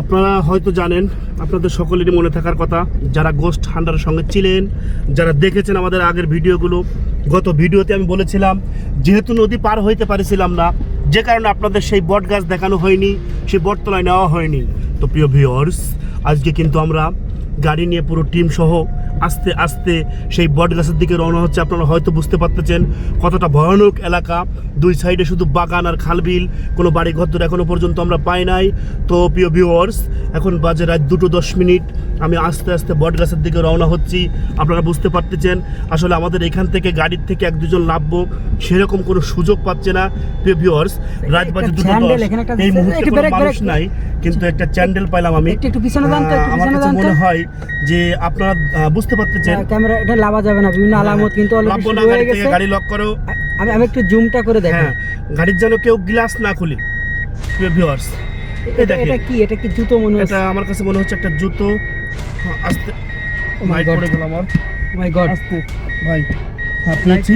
আপনারা হয়তো জানেন, আপনাদের সকলেরই মনে থাকার কথা, যারা গোস্ট হান্ডারের সঙ্গে ছিলেন, যারা দেখেছেন আমাদের আগের ভিডিওগুলো, গত ভিডিওতে আমি বলেছিলাম, যেহেতু নদী পার হইতে পারিছিলাম না, যে কারণে আপনাদের সেই বট গাছ দেখানো হয়নি, সেই বটতলায় নেওয়া হয়নি। তো প্রিয় ভিওর্স আজকে কিন্তু আমরা গাড়ি নিয়ে পুরো টিম সহ আস্তে আস্তে সেই বট গাছের দিকে রওনা হচ্ছে। আপনারা হয়তো বুঝতে পারতেছেন কতটা ভয়ানক এলাকা। দুই সাইডে শুধু বাগান আর খালবিল, কোনো বাড়ি ঘর এখনও পর্যন্ত আমরা পাই নাই। তো প্রিয় ভিউয়ার্স এখন বাজে রাত দুটো দশ মিনিট। আমি আস্তে আস্তে বট গাছের দিকে রওনা হচ্ছি। আপনারা বুঝতে পারতেছেন আসলে আমাদের এখান থেকে গাড়ির থেকে এক দুজন নামবো সেরকম কোনো সুযোগ পাচ্ছে না। প্রিয় ভিউয়ার্স রাত বাজে একটা দুটো এই মুহূর্তে কোনো মানুষ নাই কিন্তু একটা চ্যান্ডেল পাইলাম আমি। একটু একটু পিছনে দান তো আমার কাছে মনে হয় যে আপনারা বুঝতে পারতেছেন। ক্যামেরা এটা লাভা যাবে না বিভিন্ন আলামত কিন্তু অলরেডি হয়ে গাড়ি থেকে গেছে। গাড়ি লক করো। আমি আমি একটু জুমটা করে দেখেন হ্যাঁ গাড়ির যেন কেউ গ্লাস না খুলি। ভিউয়ার্স এটা এটা কি? এটা কি জুতো মনে হচ্ছে? এটা আমার কাছে মনে হচ্ছে একটা জুতো। হ্যাঁ, আস্তে। Oh ভাই God. পড়ে গেল আমার। মাই গড আস্তে। ভাই হ্যাঁ পেয়েছি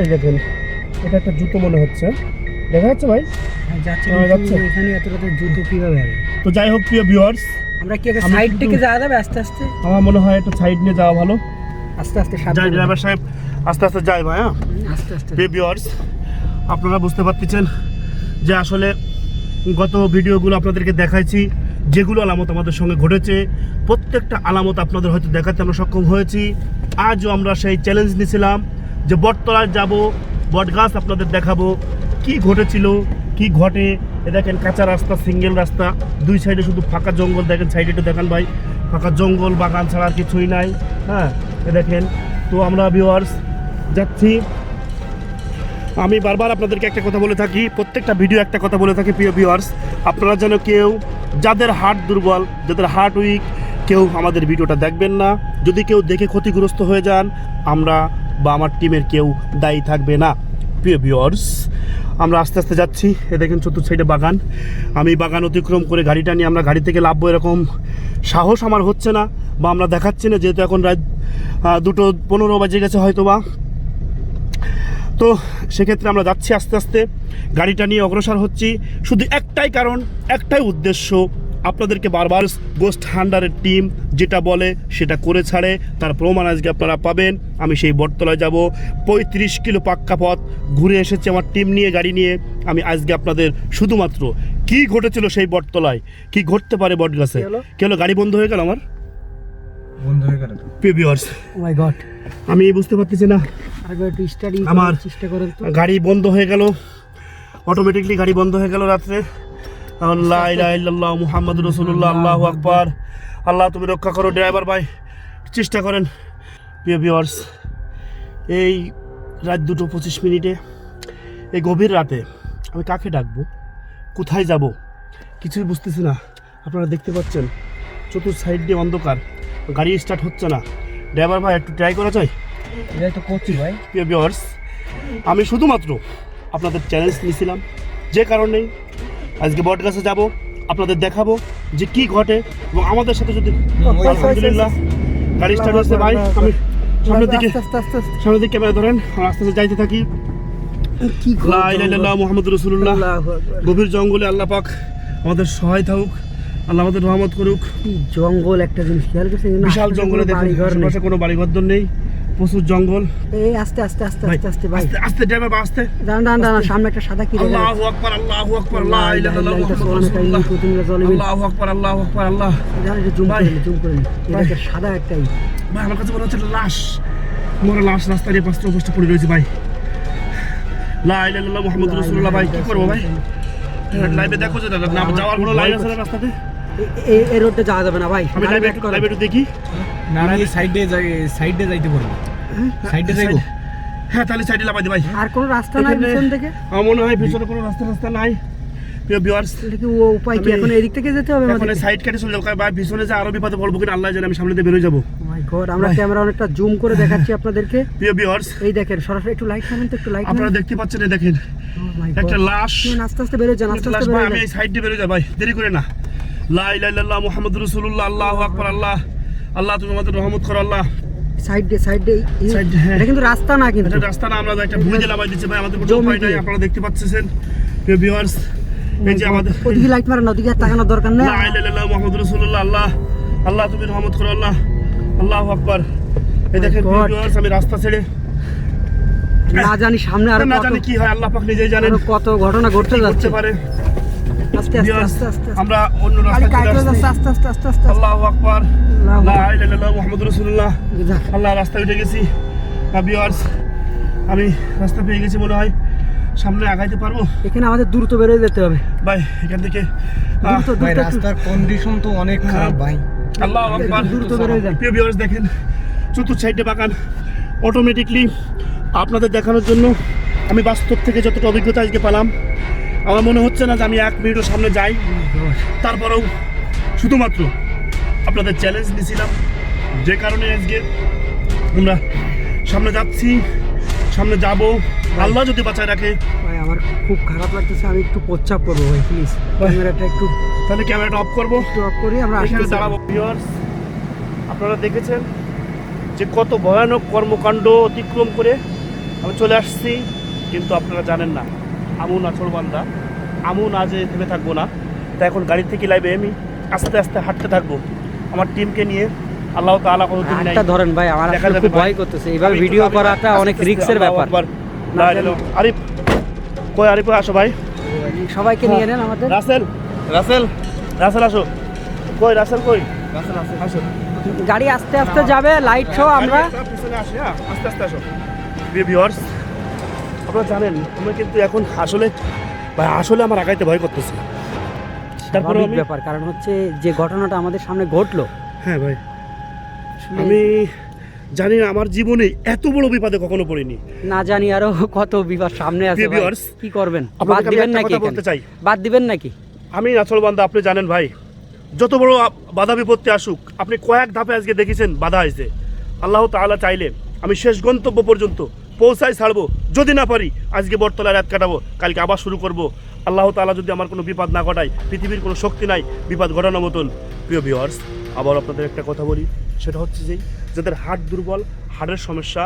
এই দেখেন এটা একটা জুতো মনে হচ্ছে। দেখা যাচ্ছে ভাই? যাচ্ছে। হ্যাঁ, যাচ্ছে। এখানে এত রাতে জুতো কীভাবে হবে? তো যাই হোক প্রিয় ভিউয়ার্স আমরা কি সাইড থেকে যাওয়া যাবে আস্তে আস্তে? আমার মনে হয় একটা সাইড নিয়ে যাওয়া ভালো। আস্তে আস্তে যাই ড্রাইভার সাহেব আস্তে আস্তে যাই ভাই হ্যাঁ? আস্তে আস্তে। প্রিয় ভিউয়ার্স আপনারা বুঝতে পারতেছেন যে আসলে গত ভিডিওগুলো আপনাদেরকে দেখাইছি। যেগুলো আলামত আমাদের সঙ্গে ঘটেছে, প্রত্যেকটা আলামত আপনাদের হয়তো দেখাতে আমরা সক্ষম হয়েছি। আজও আমরা সেই চ্যালেঞ্জ নিয়েছিলাম যে বটতলায় যাব, বট গাছ আপনাদের দেখাবো, কি ঘটেছিল, কি ঘটে? এ দেখেন কাঁচা রাস্তা সিঙ্গেল রাস্তা, দুই সাইডে শুধু ফাঁকা জঙ্গল, দেখেন সাইডে একটু দেখান ভাই। ফাঁকা জঙ্গল, বাগান ছাড়া আর কিছুই নাই হ্যাঁ? এ দেখেন, তো আমরা ভিউয়ার্স যাচ্ছি। আমি বারবার আপনাদেরকে একটা কথা বলে থাকি, প্রত্যেকটা ভিডিও একটা কথা বলে থাকি, প্রিয় ভিউয়ার্স আপনারা যেন কেউ যাদের হার্ট দুর্বল, যাদের হার্ট উইক, কেউ আমাদের ভিডিওটা দেখবেন না। যদি কেউ দেখে ক্ষতিগ্রস্ত হয়ে যান, আমরা বা আমার টিমের কেউ দায়ী থাকবে না। প্রিয় ভিউয়ার্স আমরা আস্তে আস্তে যাচ্ছি। এ দেখেন চতুর্থ সাইডে বাগান। আমি বাগান অতিক্রম করে গাড়িটা নিয়ে আমরা গাড়ি থেকে লাভবো এরকম সাহস আমার হচ্ছে না, বা আমরা দেখাচ্ছি না, যেহেতু এখন রাত দুটো পনেরো বাজে গেছে হয়তো বা তো সেক্ষেত্রে আমরা যাচ্ছি আস্তে আস্তে। গাড়িটা নিয়ে অগ্রসর হচ্ছি। শুধু একটাই কারণ একটাই উদ্দেশ্য। আপনাদেরকে বারবার গোস্ট হান্ডারের টিম যেটা বলে সেটা করে ছাড়ে। তার প্রমাণ আজকে আপনারা পাবেন। আমি সেই বটতলায় যাব। পঁয়ত্রিশ কিলো পাক্কা পথ ঘুরে এসেছি আমার টিম নিয়ে গাড়ি নিয়ে। আমি আজকে আপনাদের শুধুমাত্র কি ঘটেছিল সেই বটতলায়? কি ঘটতে পারে বট গাছে কি হলো? কি হলো? গাড়ি বন্ধ হয়ে গেল আমার? বন্ধ হয়ে গেল প্রিয় ভিউয়ার্স মাই গড আমি বুঝতে পারতেছি না। আরেকবার একটু স্টাডি আমার- চেষ্টা করেন তো। গাড়ি বন্ধ হয়ে গেল। অটোমেটিকলি গাড়ি বন্ধ হয়ে গেল রাত্রে। আল্লাহ ইলাহা ইল্লাল্লাহ মুহাম্মদ রসুল্লাহ আল্লাহ আকবার। আল্লাহ তুমি রক্ষা করো ড্রাইভার ভাই। চেষ্টা করেন। প্রিয় ভিউয়ার্স এই রাত দুটো পঁচিশ মিনিটে এই গভীর রাতে আমি কাকে ডাকবো? কোথায় যাব? কিছুই বুঝতেছি না। আপনারা দেখতে পাচ্ছেন চতুর্থ সাইড দিয়ে অন্ধকার। গাড়ি স্টার্ট হচ্ছে না। ড্রাইভার ভাই একটু ট্রাই করা চাই তো করছি ভাই। প্রিয় ভিউয়ার্স আমি শুধুমাত্র আপনাদের চ্যালেঞ্জ নিয়েছিলাম। যে কারণেই আজকে বটগাছে যাব আপনাদের দেখাবো যে কি ঘটে এবং আমাদের সাথে যদি আলহামদুলিল্লাহ গাড়ি স্টার্ট হচ্ছে ভাই। আমি সামনের দিকে সামনের দিকে ক্যামেরা ধরেন আস্তে আস্তে যাইতে থাকি। আল্লাহু আকবার। গভীর জঙ্গলে আল্লাহ পাক আমাদের সহায় থাকুক। আল্লাহ আমাদের রহমত করুক। জঙ্গল একটা জিনিস খেয়াল করছেন না? বিশাল জঙ্গলে দেখুন নেই আশেপাশে কোনো বাড়িঘর নেই প্রচুর জঙ্গল। এই আস্তে আস্তে আস্তে আস্তে আস্তে ভাই। আস্তে আস্তে ড্রাইভার আস্তে। দাঁড়ান দাঁড়ান দাঁড়ান সামনে একটা সাদা কি আল্লাহু আকবার আল্লাহু আকবার লা ইলাহা ইল্লাল্লাহ আল্লাহু আকবার আল্লাহু আকবার আল্লাহ। জুম ভাই। করে জুম করে এটা। একটা সাদা একটাই। ভাই আমার কাছে মনে হচ্ছে লাশ। মরা লাশ রাস্তা দিয়ে পাঁচটা পড়ে রয়েছে ভাই। লা ইলাহা ইল্লাল্লাহ মুহাম্মাদুর রাসূলুল্লাহ ভাই। কি করব ভাই? লাইভে দেখো যে না যাওয়ার কোনো লাইন আছে রাস্তাতে? এই এই রোডে যাওয়া যাবে না ভাই। আমি লাইভে একটু। একটু দেখি। না না সাইডে যাই সাইডে যাইতে পারব। সাইডে যাইবো? হ্যাঁ তাহলে সাইডে লাগাই দে ভাই। আর কোনো রাস্তা নাই পিছন থেকে? আমার মনে হয় পিছনে কোনো রাস্তা রাস্তা নাই। প্রিয় ভিউয়ার্স কি ও উপায় কি? এখন এদিক থেকে যেতে হবে এখন সাইড কেটে চলে যাব। ভাই পিছনে যে আরও বিপদে পড়ব কিনা আল্লাহ জানে আমি সামনে দিয়ে বেরোয় যাব। মাই গড আমরা ক্যামেরা অনেকটা জুম করে দেখাচ্ছি আপনাদেরকে। প্রিয় ভিউয়ার্স এই দেখেন সরাসরি একটু লাইট তো একটু লাইট আপনারা দেখতে পাচ্ছেন এই দেখেন। একটা লাশ। আস্তে আস্তে বেরো যান আস্তে আস্তে ভাই আমি সাইড দিয়ে বেরোয় যাই ভাই। দেরি করে না। লা ইলাহা ইল্লাল্লাহ মুহাম্মাদুর রাসূলুল্লাহ আল্লাহু আকবার আল্লাহ আল্লাহ তুমি আমাদের রহমত করো আল্লাহ। সাইড দিয়ে সাইড দিয়ে হ্যাঁ। এটা কিন্তু রাস্তা না কিন্তু। এটা রাস্তা না আমরা একটা ভুঁই দিয়ে দিচ্ছি ভাই আমাদের কোনো উপায় নাই আপনারা দেখতে পাচ্ছেন। প্রিয় ভিউয়ার্স এই যে আমাদের ওদিকে লাইট মারেন না ওদিকে আর তাকানোর দরকার নেই। লা ইলাহা ইল্লাল্লাহ মুহাম্মাদুর রাসূলুল্লাহ আল্লাহ আল্লাহ তুমি রহমত করো আল্লাহ আল্লাহু আকবার। এই দেখেন God. viewers, আমি রাস্তা ছেড়ে না জানি সামনে আরও না কত জানি কি হয় আল্লাহ পাক নিজেই জানেন। কত ঘটনা ঘটতে যাচ্ছে। পারে। আস্তে আস্তে আমরা অন্য হয়ে যাচ্ছে আস্তে আস্তে আস্তে আস্তে। আল্লাহু আকবার। আল্লাহু লা ইলাহা ইল্লাল্লাহ মুহাম্মাদুর রাসূলুল্লাহ। আল্লাহ রাস্তায় উঠে গেছি। ভিউয়ার্স আমি রাস্তা পেয়ে গেছি মনে হয়। সামনে আগাইতে পারব? এখানে আমাদের দ্রুত বেরোয় যেতে হবে। ভাই এখান থেকে ভাই রাস্তার কন্ডিশন তো অনেক খারাপ ভাই। আল্লাহ আকবার। দ্রুত বেরোয় যান। প্রিয় ভিউয়ার্স দেখেন চতুর্থ সাইডে বাগান। অটোমেটিকলি আপনাদের দেখানোর জন্য আমি বাস্তব থেকে যতটা অভিজ্ঞতা আজকে পেলাম। আমার মনে হচ্ছে না যে আমি এক মিনিটও সামনে যাই। তারপরেও শুধুমাত্র আপনাদের চ্যালেঞ্জ দিয়েছিলাম যে কারণে আজকে আমরা সামনে যাচ্ছি সামনে যাব। আল্লাহ যদি বাঁচায় রাখে। ভাই আমার খুব খারাপ লাগতেছে। আমি একটু প্রচ্ছাপ করব ভাই প্লিজ ক্যামেরাটা একটু তাহলে ক্যামেরাটা অফ করব। অফ করি আমরা এখানে দাঁড়াবো ভিউয়ার্স আপনারা দেখেছেন যে কত ভয়ানক কর্মকাণ্ড অতিক্রম করে আমি চলে আসছি কিন্তু আপনারা জানেন না। আমুন আছড়বান্দা আমুন আজ থেমে থাকব না। তাই এখন গাড়ি থেকে লাইবে আমি আস্তে আস্তে হাঁটতে থাকব। আমার টিমকে নিয়ে আল্লাহ তাআলা কোনো দিন নাই। ধরেন ভাই আমার আসলে খুব ভাই। ভয় করতেছে। এইভাবে ভিডিও একটু- করাটা অনেক রিস্কের ব্যাপার। আরিফ কই আরিফ আসো ভাই? সবাইকে নিয়ে নেন আমাদের। রাসেল রাসেল রাসেল আসো। কই রাসেল কই? রাসেল আসো। গাড়ি আস্তে আস্তে যাবে লাইট সহ আমরা। আসে, হ্যাঁ, আস্তে আস্তে আসো। প্রিয় ভিউয়ার্স আপনারা জানেন আমরা কিন্তু এখন আসলে ভাই আসলে আমার আগাইতে ভয় করতেছি। তারপরে ব্যাপার কারণ হচ্ছে যে ঘটনাটা আমাদের সামনে ঘটলো। হ্যাঁ ভাই। আমি জানি না আমার জীবনে এত বড় বিপদে কখনো পড়িনি। না জানি আরও কত বিপদ সামনে আছে কি করবেন? বাদ দিবেন নাকি কথা বলতে চাই। বাদ দিবেন নাকি? আমি নাচল বান্দা আপনি জানেন ভাই। যত বড় বাধা বিপত্তি আসুক আপনি কয়েক ধাপে আজকে দেখেছেন বাধা হয়েছে আল্লাহ তাআলা চাইলে আমি শেষ গন্তব্য পর্যন্ত পৌঁছাই ছাড়বো, যদি না পারি, আজকে বটতলায় রাত কাটাবো, কালকে আবার শুরু করব। আল্লাহ তাআলা যদি আমার কোনো বিপদ না ঘটায়, পৃথিবীর কোনো শক্তি নাই, বিপদ ঘটানোর মতন। প্রিয় ভিউয়ার্স আবার আপনাদের একটা কথা বলি, সেটা হচ্ছে যে, যাদের হাট দুর্বল হাড়ের সমস্যা,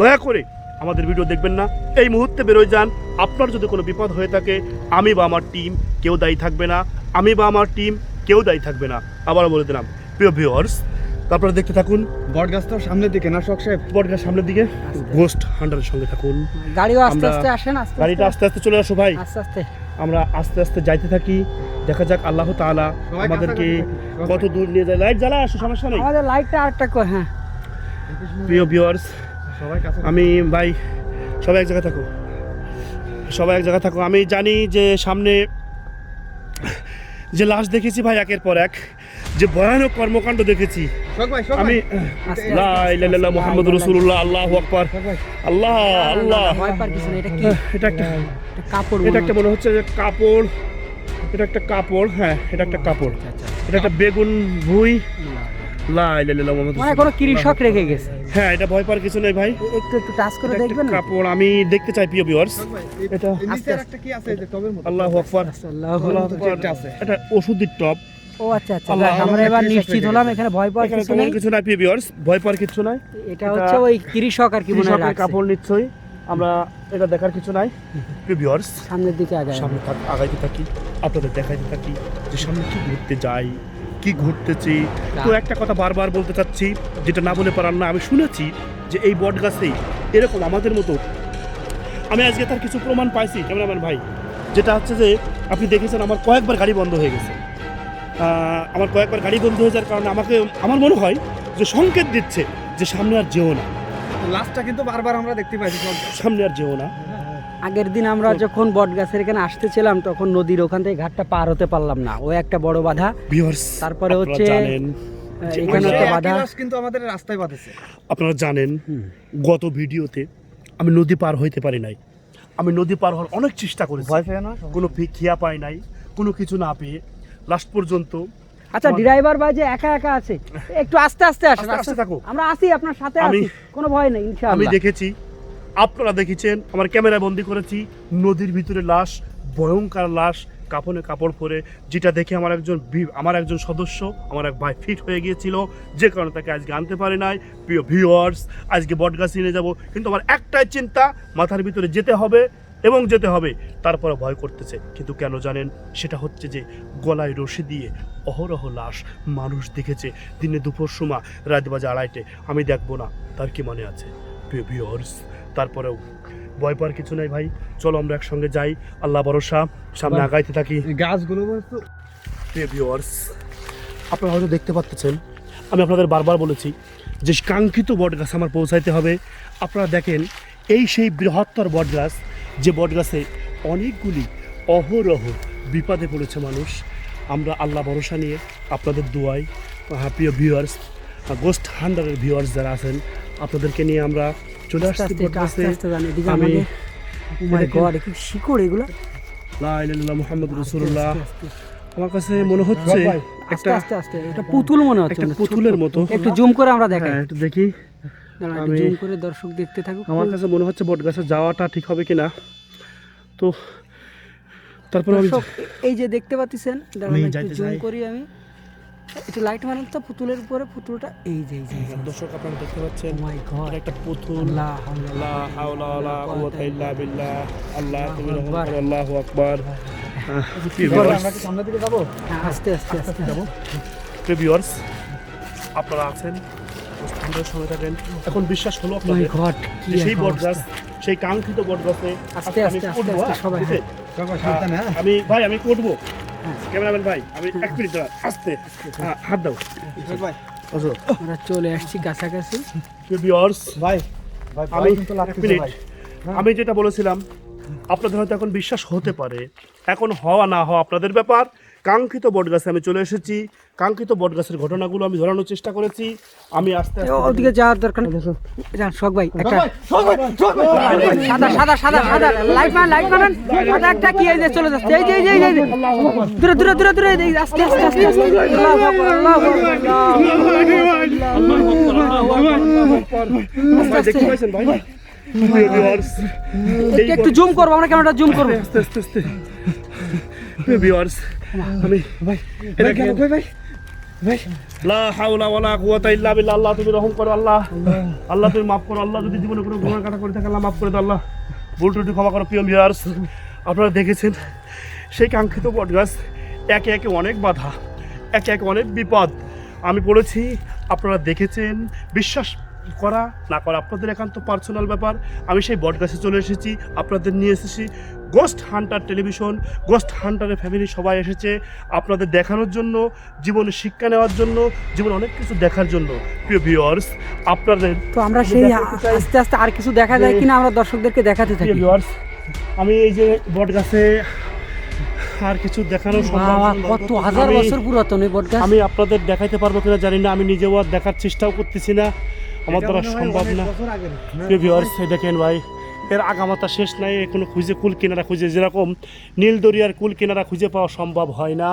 দয়া করে আমাদের ভিডিও দেখবেন না। এই মুহূর্তে বেরোয় যান। আপনার যদি কোনো বিপদ হয়ে থাকে, আমি বা আমার টিম কেউ দায়ী থাকবে না, আমি বা আমার টিম কেউ দায়ী থাকবে না। আবারও বলে দিলাম, প্রিয় ভিউয়ার্স তারপরে দেখতে থাকুন বট গাছ তো সামনের দিকে। না শখ সাহেব বটগাছ সামনের দিকে? গোস্ট হান্টারের সঙ্গে থাকুন। গাড়িও আস্তে আস্তে আসেন আস্তে গাড়িটা আস্তে। আস্তে চলে আসো ভাই। আস্তে আস্তে। আমরা আস্তে আস্তে যাইতে থাকি। দেখা যাক আল্লাহ তাআলা আমাদেরকে কত দূর নিয়ে যায়। লাইট জ্বালা আসো সমস্যা নেই। আমাদের লাইটটা আরেকটা কর হ্যাঁ। প্রিয় ভিউয়ার্স সবাই কাছে আমি ভাই সবাই এক জায়গায় থাকো। সবাই এক জায়গায় থাকো। আমি জানি যে সামনে যে লাশ দেখেছি ভাই একের পর এক। যে ভয়ানক কর্মকাণ্ড দেখেছি। আমি রাসূলুল্লাহ আল্লাহু আকবার। আল্লাহ আল্লাহ। এটা একটা কাপড় এটা একটা মনে হচ্ছে যে কাপড়। এটা একটা কাপড় হ্যাঁ এটা একটা কাপড়। এটা একটা বেগুন ভুই। লা ইলাহা ইল্লাল্লাহ মুহাম্মাদুর কোনো কৃষক রেখে গেছে। হ্যাঁ এটা ভয় পাওয়ার কিছু নেই ভাই। একটু একটু টাচ করে দেখবেন? কাপড় আমি দেখতে চাই প্রিয় ভিউয়ার্স এটা নিচে একটা কি আছে? যে টবের মতো আল্লাহু আকবার। আল্লাহু আল্লাহু আকবার। আকবার। একটা আছে। এটা ওষুধের টপ ও আচ্ছা আচ্ছা। আমরা এবার নিশ্চিত হলাম এখানে ভয় পাওয়ার কিছু নেই। কিছু ভিউয়ার্স ভয় পাওয়ার কিছু নাই। এটা হচ্ছে ওই কৃষক আর কি মনে হয় কাপড় নিশ্চয়ই। আমরা এটা দেখার কিছু নাই। ভিউয়ার্স সামনের দিকে আগে সামনে থাক আগাইতে থাকি আপনাদের দেখাইতে থাকি যে সামনে কি ঘুরতে যাই কি ঘুরতেছি। তো একটা কথা বারবার বলতে চাচ্ছি যেটা না বলে পারার না আমি শুনেছি যে এই বট গাছেই এরকম আমাদের মতো। আমি আজকে তার কিছু প্রমাণ পাইছি ক্যামেরাম্যান ভাই। যেটা হচ্ছে যে আপনি দেখেছেন আমার কয়েকবার গাড়ি বন্ধ হয়ে গেছে। আমার কয়েকবার গাড়ি বন্ধ হয়ে যাওয়ার কারণে আমাকে আমার মনে হয় যে সংকেত দিচ্ছে যে সামনে আর যেও না। লাস্টটা কিন্তু বারবার আমরা দেখতে পাইছি সব সামনে আর যেও না। আগের দিন আমরা যখন বট গাছের এখানে আসতেছিলাম তখন নদীর ওখান থেকে ঘাটটা পার হতে পারলাম না। ও একটা বড় বাধা। ভিউয়ার্স তারপরে হচ্ছে এখানে একটা বাধা। কিন্তু আমাদের রাস্তায় বাঁধেছে। আপনারা জানেন গত ভিডিওতে আমি নদী পার হইতে পারি নাই। আমি নদী পার হওয়ার অনেক চেষ্টা করেছি। পেয়ে না। কোনো খিয়া পাই নাই কোনো কিছু না পেয়ে। লাস্ট পর্যন্ত। আচ্ছা ড্রাইভার ভাই যে একা একা আছে একটু আস্তে আস্তে আসেন আস্তে থাকো। আমরা আসি আপনার সাথে আমি- কোনো ভয় নেই আমি দেখেছি আপনারা দেখেছেন আমার ক্যামেরা বন্দি করেছি নদীর ভিতরে লাশ ভয়ঙ্কর লাশ কাপড়ে কাপড় পরে যেটা দেখে আমার একজন আমার একজন সদস্য আমার এক ভাই ফিট হয়ে গিয়েছিল যে কারণে তাকে আজকে আনতে পারে নাই। প্রিয় ভিউয়ার্স আজকে বটগাছ নিয়ে যাব। কিন্তু আমার একটাই চিন্তা মাথার ভিতরে যেতে হবে এবং যেতে হবে। তারপরে ভয় করতেছে। কিন্তু কেন জানেন? সেটা হচ্ছে যে গলায় রশি দিয়ে অহরহ লাশ মানুষ দেখেছে। দিনে দুপুর সময় রাত বাজে আড়াইটে। আমি দেখব না। তার কি মনে আছে? ভিউয়ার্স তারপরেও ভয় পাওয়ার কিছু নাই ভাই। চলো আমরা একসঙ্গে যাই। আল্লাহ ভরসা। সামনে আগাইতে থাকি। গাছগুলো প্রিয় আপনারা হয়তো দেখতে পাচ্ছেন আমি আপনাদের বারবার বলেছি যে কাঙ্ক্ষিত বট গাছ আমার পৌঁছাইতে হবে। আপনারা দেখেন এই সেই বৃহত্তর বটগাছ যে বটগাছে অনেকগুলি অহরহ বিপদে পড়েছে মানুষ। আমরা আল্লাহ ভরসা নিয়ে আপনাদের দোয়াই আহ, প্রিয় ভিউয়ার্স গোস্ট হান্ডারের ভিউয়ার্স যারা আছেন আপনাদেরকে নিয়ে আমরা চলে আসছি বটগাছে। আমি কি শিকড় এগুলো? মুহাম্মদ রাসূলুল্লাহ। আমার কাছে মনে হচ্ছে একটা পুতুল মনে হচ্ছে। পুতুলের মতো। একটু জুম করে আমরা দেখাই। হ্যাঁ একটু দেখি। আমি- করে দর্শক দেখতে থাকুক আমার কাছে মনে হচ্ছে বট গাছে যাওয়াটা ঠিক হবে কিনা। তো তারপর আমি এই যে দেখতে পাচ্ছেন জুম করি আমি। একটু লাইট মারেন তো পুতুলের উপরে পুতুলটা এই যে এই যে দর্শক আপনারা দেখতে পাচ্ছেন মাই গড একটা পুতুল। লা হাওলা ওয়ালা কুওয়াতা ইল্লা বিল্লাহ। আল্লাহ তুমি রহম আকবার। আল্লাহু আকবার। আমরা কি সামনের দিকে যাব? হ্যাঁ, আস্তে আস্তে আস্তে যাব। ভিউয়ার্স আপনারা আছেন আপনারা সঙ্গে থাকেন। এখন বিশ্বাস হলো আপনাদের। সেই বটগাছ সেই কাঙ্ক্ষিত বটগাছে আজকে আমি করব হ্যাঁ? আমি ভাই আমি করব। ক্যামেরাম্যান ভাই আমি এক মিনিট আস্তে হ্যাঁ, হাত দাও। আমরা চলে আসছি কাছাকাছি। ভাই আমি আমি যেটা বলেছিলাম আপনাদের হয়তো এখন বিশ্বাস হতে পারে। এখন হওয়া না হওয়া আপনাদের ব্যাপার। কাঙ্ক্ষিত বটগাছে আমি চলে এসেছি। কাঙ্ক্ষিত বটগাছের ঘটনাগুলো আমি ধরানোর চেষ্টা করেছি। আমি আস্তে আস্তে ওদিকে যাওয়ার দরকার নেই। যান শখ ভাই একটা সাদা সাদা সাদা সাদা। লাইট মান লাইট মানেন সাদা একটা কি এই যে চলে যাচ্ছে? এই যে এই যে এই যে, দূরে দূরে দূরে দূরে এই আস্তে আস্তে আস্তে আস্তে। আল্লাহু আকবার আল্লাহু আকবার ভাই, দেখতে পাচ্ছেন ভাই ভিউয়ার্স একটু একটু জুম করব আমরা ক্যামেরাটা জুম করব। আস্তে আস্তে আস্তে। ভিউয়ার্স আমি ভাই এটা কেন? কই ভাই ভাই। লা হাওলা ওয়ালা কুওয়াতা ইল্লা বিল্লাহ আল্লাহ তুমি রহম করো আল্লাহ। আল্লাহ। তুমি মাফ করো আল্লাহ যদি জীবনে কোনো গুনাহ কাটা করে থাকে আল্লাহ মাফ করে দাও আল্লাহ। ভুল ত্রুটি ক্ষমা করো প্রিয় ভিউয়ার্স আপনারা দেখেছেন সেই কাঙ্ক্ষিত বটগাছ একে একে অনেক বাধা একে একে অনেক বিপদ। আমি পড়েছি আপনারা দেখেছেন বিশ্বাস করা না করা আপনাদের একান্ত পার্সোনাল ব্যাপার। আমি সেই বটগাছে চলে এসেছি আপনাদের নিয়ে এসেছি। গোস্ট হান্টার টেলিভিশন গোস্ট হান্টারের ফ্যামিলি সবাই এসেছে আপনাদের দেখানোর জন্য জীবনে শিক্ষা নেওয়ার জন্য জীবনে অনেক কিছু দেখার জন্য। প্রিয় ভিউয়ার্স আপনাদের তো আমরা সেই আস্তে আস্তে আর কিছু দেখা যায় কিনা আমরা দর্শকদেরকে দেখাতে থাকি। ভিউয়ার্স আমি এই যে বট গাছে আর কিছু দেখানো কত হাজার বছর পুরাতন এই বটগাছ। আমি আপনাদের দেখাইতে পারব কিনা জানি না আমি নিজেও আর দেখার চেষ্টাও করতেছি না। আমার দ্বারা সম্ভব না। ভিউয়ার্স দেখেন ভাই এর আগামাতা শেষ নাই কোনো খুঁজে কুল কিনারা খুঁজে যেরকম নীল দরিয়ার কুল কিনারা খুঁজে পাওয়া সম্ভব হয় না।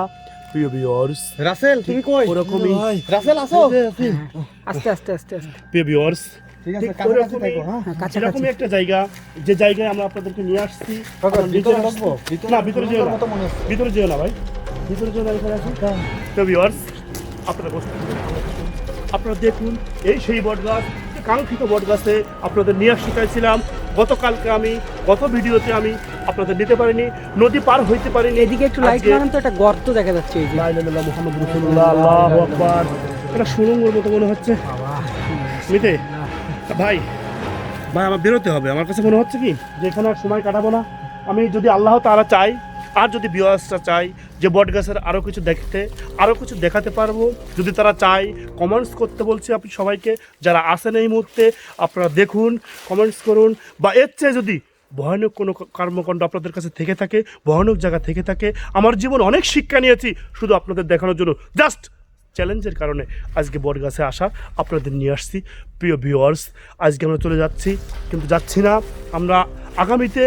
প্রিয় ভিউয়ার্স রাসেল তুমি কই? ওরকমই। রাসেল আসো। আস্তে আস্তে আস্তে আস্তে প্রিয় ভিউয়ার্স হ্যাঁ। হ্যাঁ এরকমই একটা জায়গা যে জায়গায় আমরা আপনাদেরকে নিয়ে আসছি না ভিতরে যেও না। ঢুকার মতো হচ্ছে। ভিতরে যেও না ভাই। ভিতরে যেও না এখানে আসুন। তো ভিউয়ার্স আপনারা বসে থাকুন। আপনারা দেখুন এই সেই বটগাছ কাঙ্ক্ষিত বটগাছে আপনাদের নিয়ে আসতে চাইছিলাম। গতকালকে আমি গত ভিডিওতে আমি আপনাদের নিতে পারিনি নদী পার হইতে পারিনি। এদিকে একটু লাইট মারেন তো একটা গর্ত দেখা যাচ্ছে এই যে। লা ইলাহা ইল্লাল্লাহ মুহাম্মাদুর রাসূলুল্লাহ আল্লাহু আকবার। এটা সুরঙ্গের মতো মনে হচ্ছে। মিতে ভাই ভাই আমার বেরোতে হবে। আমার কাছে মনে হচ্ছে কি যে এখানে আর সময় কাটাবো না। আমি যদি আল্লাহ তারা চাই আর যদি বিওয়াসটা চাই যে বট গাছের আরও কিছু দেখতে আরও কিছু দেখাতে পারব। যদি তারা চায় কমেন্টস করতে বলছি আপনি সবাইকে। যারা আসেন এই মুহূর্তে, আপনারা দেখুন কমেন্টস করুন। বা এর চেয়ে যদি ভয়ানক কোনো কর্মকাণ্ড আপনাদের কাছে থেকে থাকে, ভয়ানক জায়গা থেকে থাকে, আমার জীবন অনেক শিক্ষা নিয়েছি শুধু আপনাদের দেখানোর জন্য। জাস্ট চ্যালেঞ্জের কারণে আজকে বটগাছে আসা আপনাদের নিয়ে আসছি। প্রিয় ভিউয়ার্স আজকে আমরা চলে যাচ্ছি, কিন্তু যাচ্ছি না। আমরা আগামীতে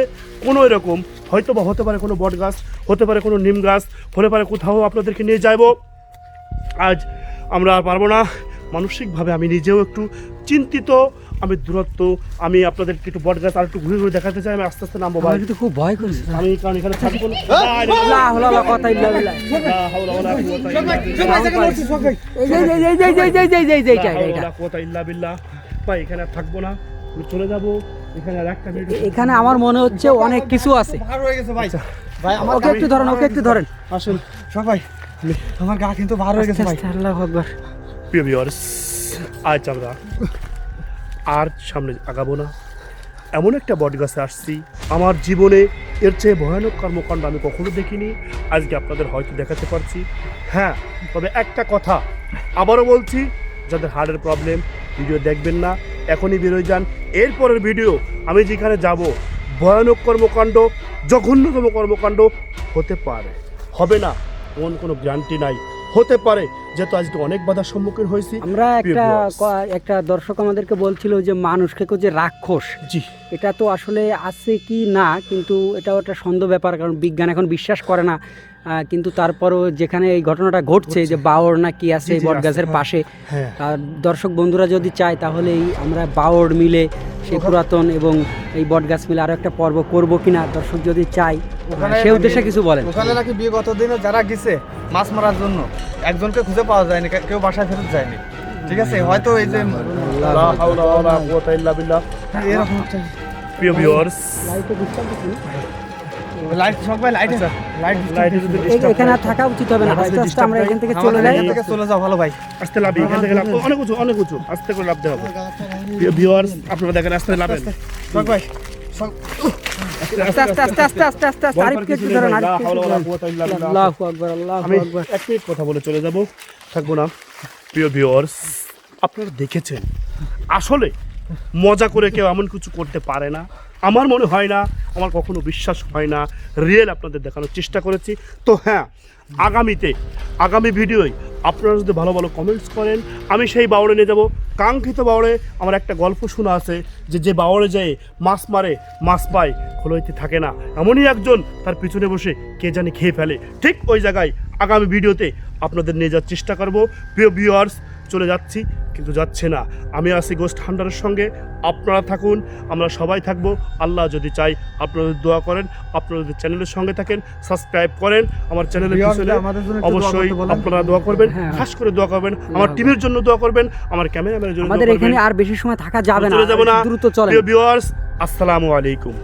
কোনো এরকম হয়তো বা হতে পারে কোনো বট গাছ হতে পারে কোনো নিম গাছ হতে পারে কোথাও আপনাদেরকে নিয়ে যাব আজ আমরা আর পারব না মানসিকভাবে আমি নিজেও একটু চিন্তিত আমি দূরত্ব আমি আপনাদেরকে একটু বট গাছ আর একটু ঘুরে ঘুরে দেখাতে চাই আমি আস্তে আস্তে নামবো ভাই কিন্তু খুব ভয় করছি আমি কারণ এখানে থাকব না এখানে থাকব না চলে যাব এখানে আমার মনে হচ্ছে অনেক কিছু আছে। ভার ভাই। ভাই আমার ওকে একটু ধরেন ওকে একটু ধরেন। আসুন। সবাই আমার গা কিন্তু ভার হয়ে গেছে আল্লাহু আকবার। প্রিয় ভিউয়ার্স আজ আমরা আর সামনে আগাবো না। এমন একটা বটগাছে আসছি। আমার জীবনে এর চেয়ে ভয়ানক কর্মকাণ্ড আমি কখনো দেখিনি। আজকে আপনাদের হয়তো দেখাতে পারছি। হ্যাঁ তবে একটা কথা আবারও বলছি যাদের হার্টের প্রবলেম ভিডিও দেখবেন না। এখনই বেরোয় যান। এরপরের ভিডিও আমি যেখানে যাব ভয়ানক কর্মকাণ্ড জঘন্যতম কর্মকাণ্ড হতে পারে। হবে না এমন কোনো গ্যারান্টি নাই। হতে পারে যেহেতু আজকে অনেক বাধার সম্মুখীন হয়েছি। আমরা একটা একটা দর্শক আমাদেরকে বলছিল যে মানুষকে যে রাক্ষস। জি। এটা তো আসলে আছে কি না কিন্তু এটাও একটা সন্দেহ ব্যাপার কারণ বিজ্ঞান এখন বিশ্বাস করে না। কিন্তু তারপরও যেখানে এই ঘটনাটা ঘটছে যে বাওর না কি আছে জি, এই জি, বট আছে, গাছের হ্যাঁ। পাশে হ্যাঁ। আর দর্শক বন্ধুরা যদি চায় তাহলে এই আমরা বাওর মিলে সেই পুরাতন এবং এই বটগাছ মিলে আরও একটা পর্ব করব কিনা দর্শক যদি চাই সে উদ্দেশ্যে কিছু বলেন। ওখানে নাকি বিগত দিনে যারা গেছে মাছ মারার জন্য একজনকে খুঁজে পাওয়া যায়নি কেউ বাসায় ফেরত যায়নি। ঠিক আছে? হয়তো এই যে লা হাওলা ওয়ালা কুওয়াতা ইল্লা বিল্লাহ। এরকম প্রিয় ভিউয়ার্স লাইটে না? লাইট লাইট লাইট যদি এখানে থাকা উচিত হবে না আস্তে আস্তে আমরা এখান থেকে চলে যাই। এখান থেকে চলে যাও ভালো ভাই। আস্তে লাভি এখান থেকে লাভ অনেক উঁচু অনেক উঁচু। আস্তে করে লাভতে হবে। ভিউয়ার্স আপনারা দেখেন আস্তে লাভেন সব ভাই আস্তে আস্তে আস্তে আস্তে আস্তে আস্তে আস্তে আরিফকে একটু ধরেন আরিফকে হাওলা একটু ওয়ালা ধরেন। কুওয়াতা ইল্লা বিল্লাহ। আল্লাহু আকবার আল্লাহু আকবার। এক মিনিট কথা বলে চলে যাব। থাকব না। প্রিয় ভিউয়ার্স আপনারা দেখেছেন? আসলে মজা করে কেউ এমন কিছু করতে পারে না। আমার মনে হয় না, আমার কখনো বিশ্বাস হয় না রিয়েল আপনাদের দেখানোর চেষ্টা করেছি। তো হ্যাঁ আগামীতে, আগামী ভিডিওয় আপনারা যদি ভালো ভালো কমেন্টস করেন, আমি সেই বাউড়ে নিয়ে যাব। কাঙ্ক্ষিত বাউড়ে আমার একটা গল্প শোনা আছে, যে যে বাউড়ে যায় মাছ মারে, মাছ পায়, খোলইতে থাকে না। এমনই একজন তার পিছনে বসে কে জানি খেয়ে ফেলে। ঠিক ওই জায়গায় আগামী ভিডিওতে আপনাদের নিয়ে যাওয়ার চেষ্টা করব। প্রিয় ভিউয়ার্স চলে যাচ্ছি। কিন্তু যাচ্ছে না। আমি আছি গোস্ট হান্ডারের সঙ্গে। আপনারা থাকুন আমরা সবাই থাকব। আল্লাহ যদি চাই আপনারা যদি দোয়া করেন আপনারা যদি চ্যানেলের সঙ্গে থাকেন সাবস্ক্রাইব করেন। আমার চ্যানেলের পিছনে দোয়া অবশ্যই আপনারা দোয়া করবেন হ্যাঁ। খাস করে দোয়া করবেন। আমার টিমের জন্য দোয়া করবেন। আমার ক্যামেরাম্যানের জন্য আমাদের এখানে আর বেশি সময় থাকা যাবে না চলে যাব না। দ্রুত চলে ভিউয়ার্স আসসালামু আলাইকুম।